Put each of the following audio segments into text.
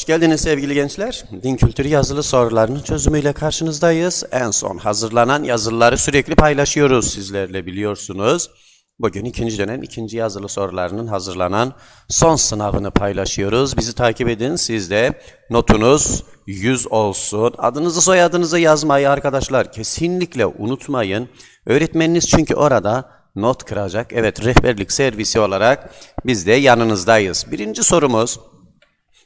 Hoş geldiniz sevgili gençler. Din kültürü yazılı sorularının çözümüyle karşınızdayız. En son hazırlanan yazılıları sürekli paylaşıyoruz sizlerle biliyorsunuz. Bugün ikinci dönem ikinci yazılı sorularının hazırlanan son sınavını paylaşıyoruz. Bizi takip edin. Siz de notunuz 100 olsun. Adınızı soyadınızı yazmayı arkadaşlar kesinlikle unutmayın. Öğretmeniniz çünkü orada not kıracak. Evet rehberlik servisi olarak biz de yanınızdayız. Birinci sorumuz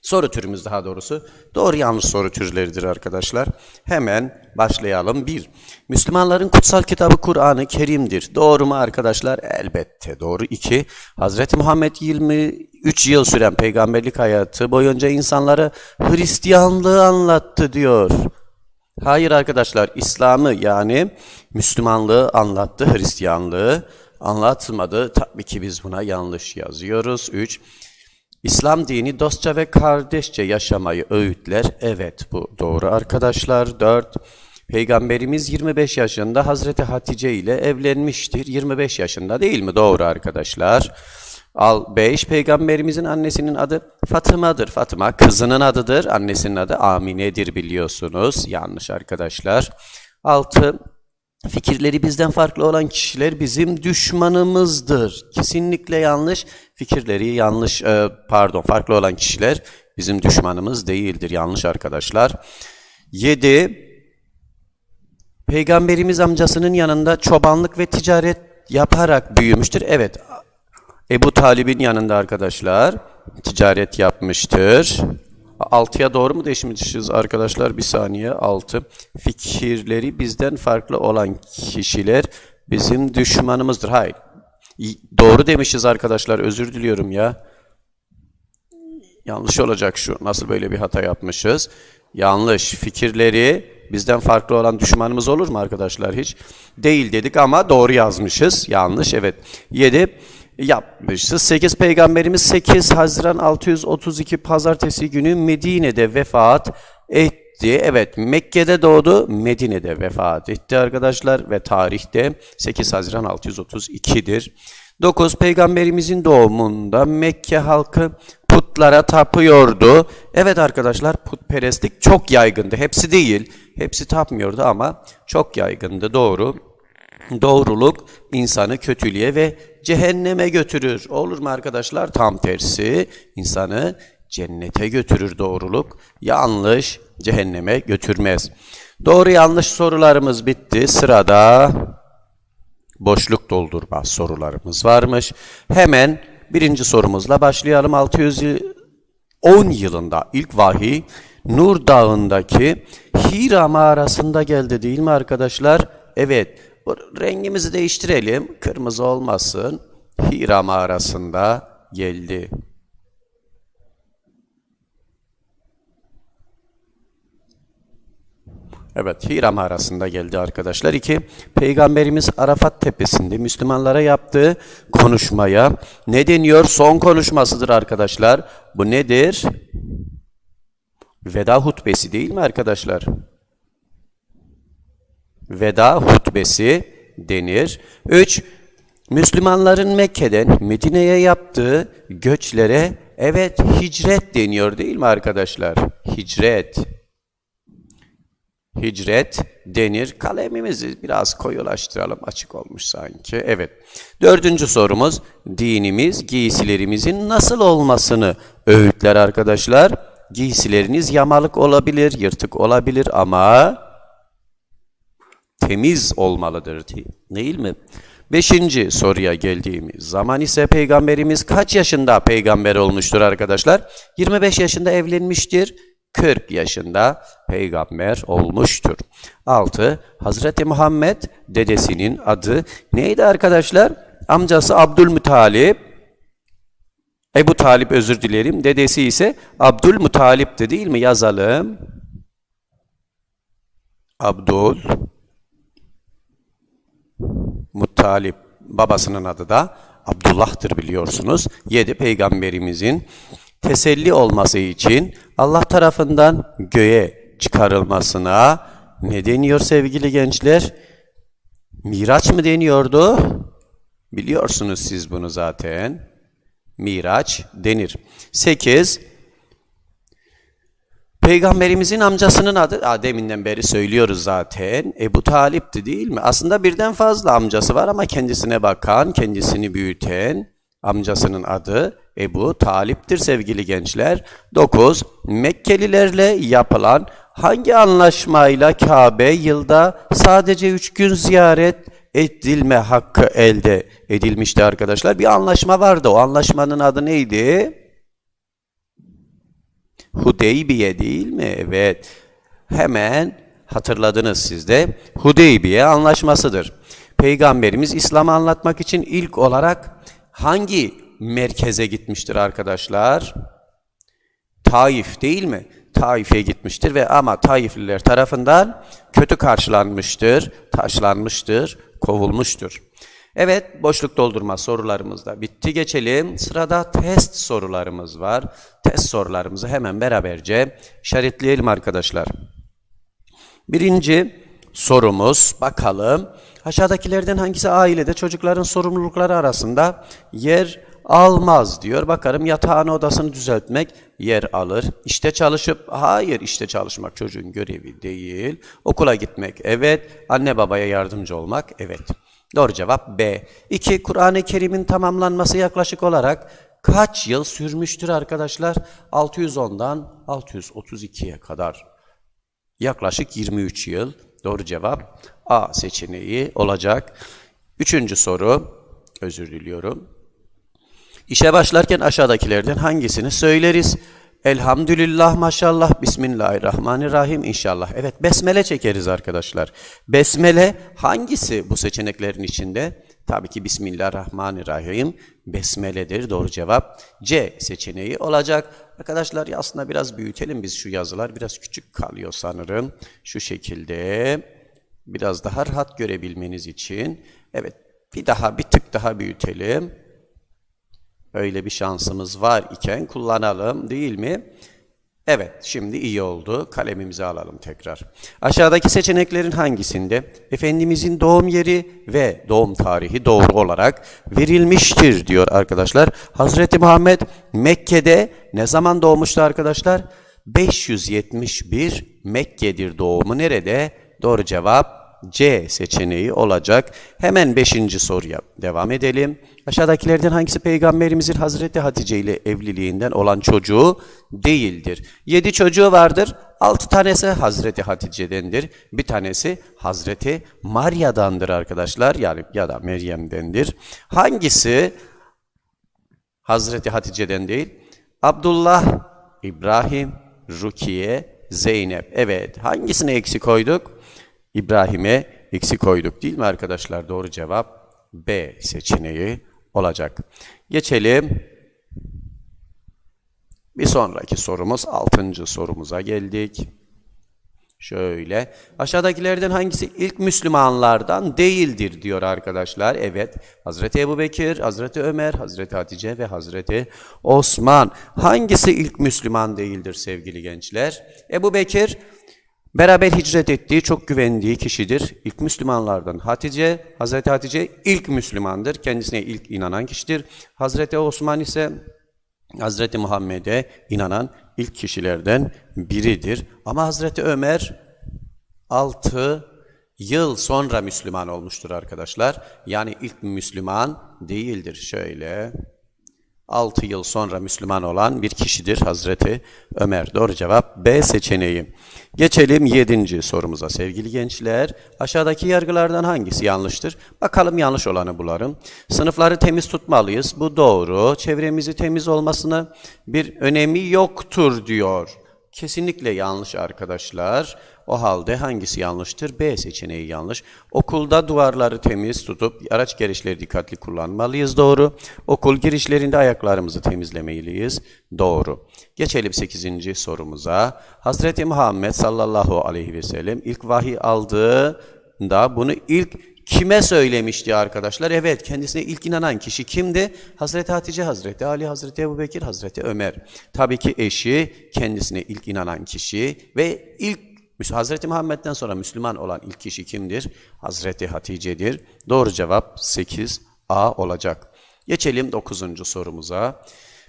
Soru türümüz daha doğrusu. Doğru yanlış soru türleridir arkadaşlar. Hemen başlayalım. 1. Müslümanların kutsal kitabı Kur'an-ı Kerim'dir. Doğru mu arkadaşlar? Elbette doğru. 2. Hazreti Muhammed 23 yıl süren peygamberlik hayatı boyunca insanlara Hristiyanlığı anlattı diyor. Hayır arkadaşlar İslam'ı yani Müslümanlığı anlattı, Hristiyanlığı anlatmadı. Tabii ki biz buna yanlış yazıyoruz. 3. İslam dini dostça ve kardeşçe yaşamayı öğütler. Evet bu doğru arkadaşlar. 4. Peygamberimiz 25 yaşında Hazreti Hatice ile evlenmiştir. 25 yaşında değil mi? Doğru arkadaşlar. Al 5. Peygamberimizin annesinin adı Fatıma'dır. Fatıma kızının adıdır. Annesinin adı Amine'dir biliyorsunuz. Yanlış arkadaşlar. 6. Fikirleri bizden farklı olan kişiler bizim düşmanımızdır. Kesinlikle yanlış. Fikirleri yanlış, e, pardon farklı olan kişiler bizim düşmanımız değildir. Yanlış arkadaşlar. 7. Peygamberimiz amcasının yanında çobanlık ve ticaret yaparak büyümüştür. Evet. Ebu Talib'in yanında arkadaşlar ticaret yapmıştır. 6'ya doğru mu değişmişiz arkadaşlar? Bir saniye. 6. Fikirleri bizden farklı olan kişiler bizim düşmanımızdır. Hayır. Doğru demişiz arkadaşlar. Özür diliyorum ya. Yanlış olacak şu. Nasıl böyle bir hata yapmışız? Yanlış. Fikirleri bizden farklı olan düşmanımız olur mu arkadaşlar hiç? Değil dedik ama doğru yazmışız. Yanlış. Evet. 7 yapmışız. 8 Peygamberimiz 8 Haziran 632 Pazartesi günü Medine'de vefat etti. Evet Mekke'de doğdu, Medine'de vefat etti arkadaşlar ve tarihte 8 Haziran 632'dir. 9 Peygamberimizin doğumunda Mekke halkı putlara tapıyordu. Evet arkadaşlar putperestlik çok yaygındı. Hepsi değil, hepsi tapmıyordu ama çok yaygındı doğru. Doğruluk insanı kötülüğe ve cehenneme götürür. Olur mu arkadaşlar? Tam tersi insanı cennete götürür doğruluk. Yanlış cehenneme götürmez. Doğru yanlış sorularımız bitti. Sırada boşluk doldurma sorularımız varmış. Hemen birinci sorumuzla başlayalım. 610 yılında ilk vahiy Nur Dağı'ndaki Hira mağarasında geldi değil mi arkadaşlar? Evet. Bu rengimizi değiştirelim. Kırmızı olmasın. Hira mağarasında geldi. Evet, Hira mağarasında geldi arkadaşlar. İki, Peygamberimiz Arafat tepesinde Müslümanlara yaptığı konuşmaya ne deniyor? Son konuşmasıdır arkadaşlar. Bu nedir? Veda hutbesi değil mi arkadaşlar? Veda hutbesi denir. 3. Müslümanların Mekke'den Medine'ye yaptığı göçlere evet hicret deniyor değil mi arkadaşlar? Hicret. Hicret denir. Kalemimizi biraz koyulaştıralım. Açık olmuş sanki. Evet. Dördüncü sorumuz. Dinimiz giysilerimizin nasıl olmasını öğütler arkadaşlar. Giysileriniz yamalık olabilir, yırtık olabilir ama temiz olmalıdır değil mi? Beşinci soruya geldiğimiz zaman ise Peygamberimiz kaç yaşında peygamber olmuştur arkadaşlar? 25 yaşında evlenmiştir. 40 yaşında peygamber olmuştur. 6. Hazreti Muhammed dedesinin adı neydi arkadaşlar? Amcası Abdülmütalip. Ebu Talip özür dilerim. Dedesi ise Abdülmutalip'ti değil mi? Yazalım. Abdül Muttalip babasının adı da Abdullah'tır biliyorsunuz. Yedi peygamberimizin teselli olması için Allah tarafından göğe çıkarılmasına ne deniyor sevgili gençler? Miraç mı deniyordu? Biliyorsunuz siz bunu zaten. Miraç denir. 8. Peygamberimizin amcasının adı, Aa, deminden beri söylüyoruz zaten, Ebu Talip'ti değil mi? Aslında birden fazla amcası var ama kendisine bakan, kendisini büyüten amcasının adı Ebu Talip'tir sevgili gençler. 9. Mekkelilerle yapılan hangi anlaşmayla Kabe yılda sadece 3 gün ziyaret edilme hakkı elde edilmişti arkadaşlar? Bir anlaşma vardı. O anlaşmanın adı neydi? Hudeybiye değil mi? Evet. Hemen hatırladınız siz de. Hudeybiye anlaşmasıdır. Peygamberimiz İslam'ı anlatmak için ilk olarak hangi merkeze gitmiştir arkadaşlar? Taif değil mi? Taif'e gitmiştir ve ama Taifliler tarafından kötü karşılanmıştır, taşlanmıştır, kovulmuştur. Evet, boşluk doldurma sorularımız da bitti. Geçelim. Sırada test sorularımız var. Test sorularımızı hemen beraberce işaretleyelim arkadaşlar. Birinci sorumuz bakalım. Aşağıdakilerden hangisi ailede çocukların sorumlulukları arasında yer almaz diyor. Bakarım yatağın odasını düzeltmek yer alır. İşte çalışıp hayır işte çalışmak çocuğun görevi değil. Okula gitmek evet. Anne babaya yardımcı olmak evet. Doğru cevap B. 2. Kur'an-ı Kerim'in tamamlanması yaklaşık olarak kaç yıl sürmüştür arkadaşlar? 610'dan 632'ye kadar. Yaklaşık 23 yıl. Doğru cevap A seçeneği olacak. Üçüncü soru. Özür diliyorum. İşe başlarken aşağıdakilerden hangisini söyleriz? Elhamdülillah, maşallah, Bismillahirrahmanirrahim, inşallah. Evet, besmele çekeriz arkadaşlar. Besmele hangisi bu seçeneklerin içinde? Tabii ki Bismillahirrahmanirrahim, besmeledir. Doğru cevap C seçeneği olacak. Arkadaşlar aslında biraz büyütelim biz şu yazılar. Biraz küçük kalıyor sanırım. Şu şekilde biraz daha rahat görebilmeniz için. Evet, bir daha, bir tık daha büyütelim. Öyle bir şansımız var iken kullanalım değil mi? Evet, şimdi iyi oldu. Kalemimizi alalım tekrar. Aşağıdaki seçeneklerin hangisinde Efendimizin doğum yeri ve doğum tarihi doğru olarak verilmiştir diyor arkadaşlar. Hazreti Muhammed Mekke'de ne zaman doğmuştu arkadaşlar? 571 Mekke'dir doğumu. Nerede? Doğru cevap C seçeneği olacak. Hemen 5. soruya devam edelim. Aşağıdakilerden hangisi peygamberimizin Hazreti Hatice ile evliliğinden olan çocuğu değildir? 7 çocuğu vardır. 6 tanesi Hazreti Hatice'dendir. Bir tanesi Hazreti Marya'dandır arkadaşlar. Yani ya da Meryem'dendir. Hangisi Hazreti Hatice'den değil? Abdullah, İbrahim, Rukiye, Zeynep. Evet. Hangisini eksik koyduk? İbrahim'e eksi koyduk değil mi arkadaşlar? Doğru cevap B seçeneği olacak. Geçelim. Bir sonraki sorumuz altıncı sorumuza geldik. Şöyle. Aşağıdakilerden hangisi ilk Müslümanlardan değildir diyor arkadaşlar. Evet. Hazreti Ebu Bekir, Hazreti Ömer, Hazreti Hatice ve Hazreti Osman. Hangisi ilk Müslüman değildir sevgili gençler? Ebu Bekir Beraber hicret ettiği, çok güvendiği kişidir. İlk Müslümanlardan Hatice, Hazreti Hatice ilk Müslümandır. Kendisine ilk inanan kişidir. Hazreti Osman ise Hazreti Muhammed'e inanan ilk kişilerden biridir. Ama Hazreti Ömer 6 yıl sonra Müslüman olmuştur arkadaşlar. Yani ilk Müslüman değildir. Şöyle 6 yıl sonra Müslüman olan bir kişidir Hazreti Ömer. Doğru cevap B seçeneği. Geçelim 7. sorumuza sevgili gençler. Aşağıdaki yargılardan hangisi yanlıştır? Bakalım yanlış olanı bularım. Sınıfları temiz tutmalıyız. Bu doğru. Çevremizi temiz olmasına bir önemi yoktur diyor. Kesinlikle yanlış arkadaşlar. O halde hangisi yanlıştır? B seçeneği yanlış. Okulda duvarları temiz tutup araç girişleri dikkatli kullanmalıyız. Doğru. Okul girişlerinde ayaklarımızı temizlemeliyiz. Doğru. Geçelim 8. sorumuza. Hazreti Muhammed sallallahu aleyhi ve sellem ilk vahiy aldığında bunu ilk Kime söylemişti arkadaşlar? Evet, kendisine ilk inanan kişi kimdi? Hazreti Hatice, Hazreti Ali, Hazreti Ebu Bekir, Hazreti Ömer. Tabii ki eşi kendisine ilk inanan kişi ve ilk Hazreti Muhammed'den sonra Müslüman olan ilk kişi kimdir? Hazreti Hatice'dir. Doğru cevap 8A olacak. Geçelim 9. sorumuza.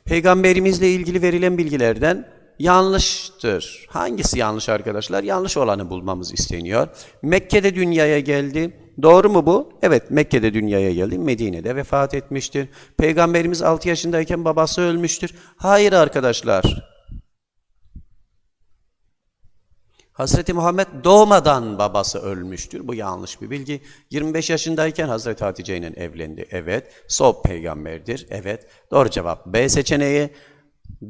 Peygamberimizle ilgili verilen bilgilerden yanlıştır. Hangisi yanlış arkadaşlar? Yanlış olanı bulmamız isteniyor. Mekke'de dünyaya geldi. Doğru mu bu? Evet Mekke'de dünyaya geldi. Medine'de vefat etmiştir. Peygamberimiz 6 yaşındayken babası ölmüştür. Hayır arkadaşlar. Hazreti Muhammed doğmadan babası ölmüştür. Bu yanlış bir bilgi. 25 yaşındayken Hazreti Hatice ile evlendi. Evet. Sob peygamberdir. Evet. Doğru cevap B seçeneği.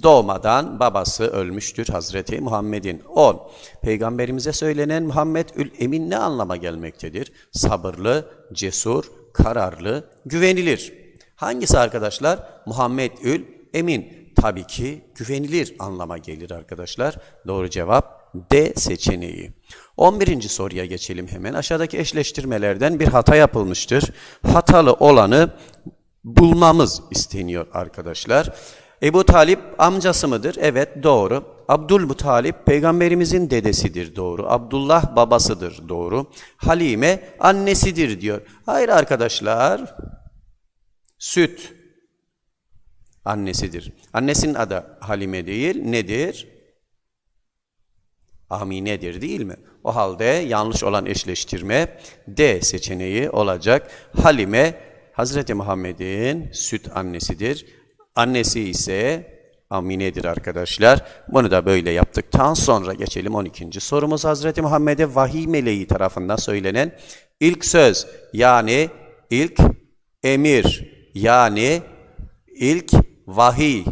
Doğmadan babası ölmüştür Hazreti Muhammed'in. 10. Peygamberimize söylenen Muhammed ül Emin ne anlama gelmektedir? Sabırlı, cesur, kararlı, güvenilir. Hangisi arkadaşlar? Muhammed ül Emin. Tabii ki güvenilir anlama gelir arkadaşlar. Doğru cevap D seçeneği. 11. soruya geçelim hemen. Aşağıdaki eşleştirmelerden bir hata yapılmıştır. Hatalı olanı bulmamız isteniyor arkadaşlar. Ebu Talip amcası mıdır? Evet doğru. Abdülmuttalip peygamberimizin dedesidir doğru. Abdullah babasıdır doğru. Halime annesidir diyor. Hayır arkadaşlar. Süt annesidir. Annesinin adı Halime değil. Nedir? Amine'dir değil mi? O halde yanlış olan eşleştirme D seçeneği olacak. Halime Hazreti Muhammed'in süt annesidir. Annesi ise Amine'dir arkadaşlar. Bunu da böyle yaptıktan sonra geçelim 12. sorumuz. Hazreti Muhammed'e vahiy meleği tarafından söylenen ilk söz yani ilk emir yani ilk vahiy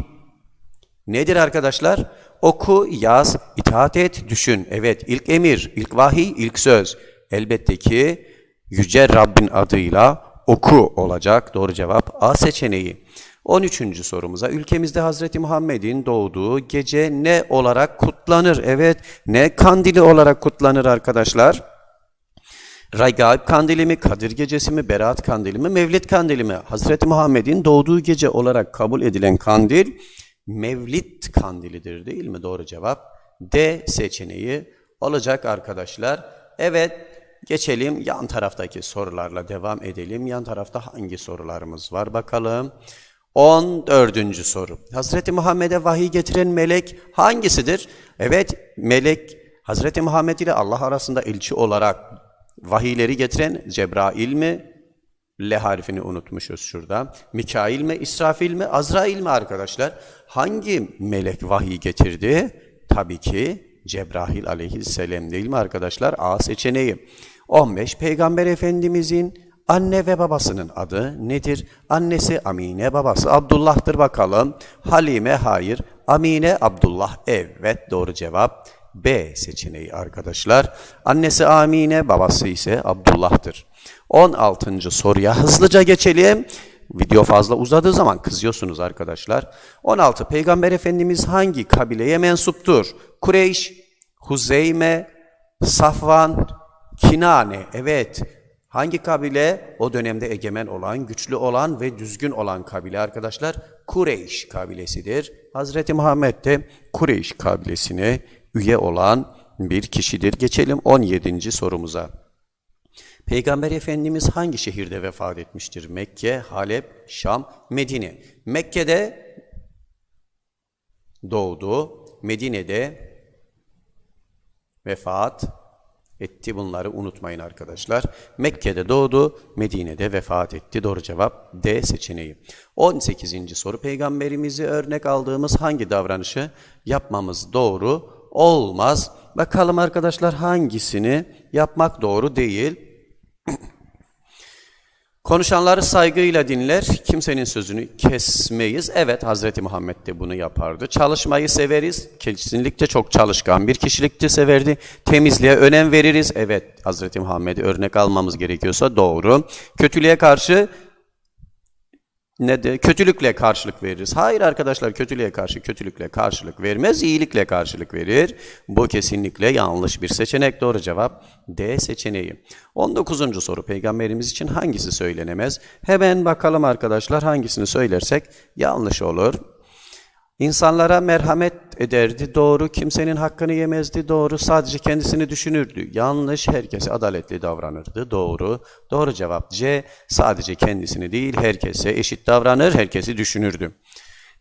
nedir arkadaşlar? Oku, yaz, itaat et, düşün. Evet, ilk emir, ilk vahiy, ilk söz. Elbette ki Yüce Rabbin adıyla oku olacak. Doğru cevap A seçeneği. 13. sorumuza ülkemizde Hazreti Muhammed'in doğduğu gece ne olarak kutlanır? Evet, ne kandili olarak kutlanır arkadaşlar? Regaib kandili mi, Kadir gecesi mi, Berat kandili mi, Mevlid kandili mi? Hazreti Muhammed'in doğduğu gece olarak kabul edilen kandil Mevlid kandilidir değil mi? Doğru cevap D seçeneği olacak arkadaşlar. Evet geçelim yan taraftaki sorularla devam edelim. Yan tarafta hangi sorularımız var bakalım. 14. soru. Hazreti Muhammed'e vahiy getiren melek hangisidir? Evet melek Hazreti Muhammed ile Allah arasında elçi olarak vahiyleri getiren Cebrail mi? L harfini unutmuşuz şurada. Mikail mi, İsrafil mi, Azrail mi arkadaşlar? Hangi melek vahiy getirdi? Tabii ki Cebrail aleyhisselam değil mi arkadaşlar? A seçeneği. 15. Peygamber Efendimizin anne ve babasının adı nedir? Annesi Amine, babası Abdullah'tır bakalım. Halime hayır, Amine Abdullah evet doğru cevap. B seçeneği arkadaşlar. Annesi Amine, babası ise Abdullah'tır. 16. soruya hızlıca geçelim. Video fazla uzadığı zaman kızıyorsunuz arkadaşlar. 16. Peygamber Efendimiz hangi kabileye mensuptur? Kureyş, Huzeyme, Safvan, Kinane. Evet. Hangi kabile? O dönemde egemen olan, güçlü olan ve düzgün olan kabile arkadaşlar. Kureyş kabilesidir. Hazreti Muhammed de Kureyş kabilesine üye olan bir kişidir. Geçelim 17. sorumuza. Peygamber Efendimiz hangi şehirde vefat etmiştir? Mekke, Halep, Şam, Medine. Mekke'de doğdu, Medine'de vefat etti. Bunları unutmayın arkadaşlar. Mekke'de doğdu, Medine'de vefat etti. Doğru cevap D seçeneği. 18. soru Peygamberimizi örnek aldığımız hangi davranışı yapmamız doğru olmaz? Bakalım arkadaşlar hangisini yapmak doğru değil? Konuşanları saygıyla dinler, kimsenin sözünü kesmeyiz. Evet, Hazreti Muhammed de bunu yapardı. Çalışmayı severiz, kesinlikle çok çalışkan bir kişilikti, severdi. Temizliğe önem veririz. Evet, Hazreti Muhammed'i örnek almamız gerekiyorsa doğru. Kötülüğe karşı ne de kötülükle karşılık veririz. Hayır arkadaşlar kötülüğe karşı kötülükle karşılık vermez, iyilikle karşılık verir. Bu kesinlikle yanlış bir seçenek. Doğru cevap D seçeneği. 19. soru peygamberimiz için hangisi söylenemez? Hemen bakalım arkadaşlar hangisini söylersek yanlış olur. İnsanlara merhamet ederdi, doğru. Kimsenin hakkını yemezdi, doğru. Sadece kendisini düşünürdü. Yanlış, herkese adaletli davranırdı, doğru. Doğru cevap C. Sadece kendisini değil, herkese eşit davranır, herkesi düşünürdü.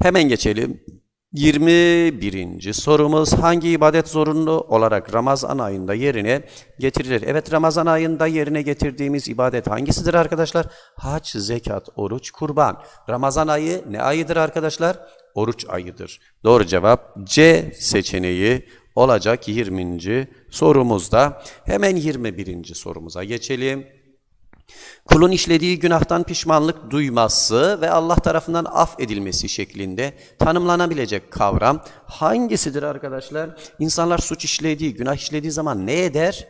Hemen geçelim 21. sorumuz hangi ibadet zorunlu olarak Ramazan ayında yerine getirilir? Evet Ramazan ayında yerine getirdiğimiz ibadet hangisidir arkadaşlar? Hac, zekat, oruç, kurban. Ramazan ayı ne ayıdır arkadaşlar? Oruç ayıdır. Doğru cevap C seçeneği olacak 20. sorumuzda. Hemen 21. sorumuza geçelim. Kulun işlediği günahtan pişmanlık duyması ve Allah tarafından af edilmesi şeklinde tanımlanabilecek kavram hangisidir arkadaşlar? İnsanlar suç işlediği, günah işlediği zaman ne eder?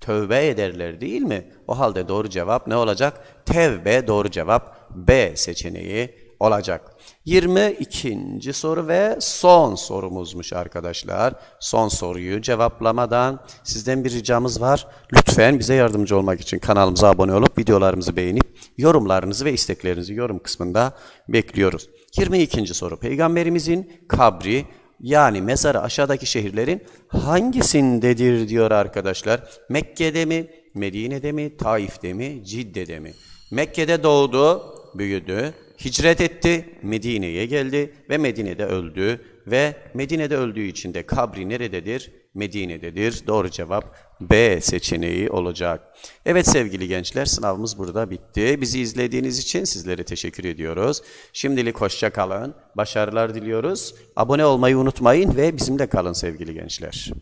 Tövbe ederler değil mi? O halde doğru cevap ne olacak? Tevbe doğru cevap B seçeneği olacak. 22. soru ve son sorumuzmuş arkadaşlar. Son soruyu cevaplamadan sizden bir ricamız var. Lütfen bize yardımcı olmak için kanalımıza abone olup videolarımızı beğenip yorumlarınızı ve isteklerinizi yorum kısmında bekliyoruz. 22. soru. Peygamberimizin kabri yani mezarı aşağıdaki şehirlerin hangisindedir diyor arkadaşlar. Mekke'de mi, Medine'de mi, Taif'te mi, Cidde'de mi? Mekke'de doğdu, büyüdü, hicret etti, Medine'ye geldi ve Medine'de öldü ve Medine'de öldüğü için de kabri nerededir? Medine'dedir. Doğru cevap B seçeneği olacak. Evet sevgili gençler sınavımız burada bitti. Bizi izlediğiniz için sizlere teşekkür ediyoruz. Şimdilik hoşça kalın. Başarılar diliyoruz. Abone olmayı unutmayın ve bizimle kalın sevgili gençler.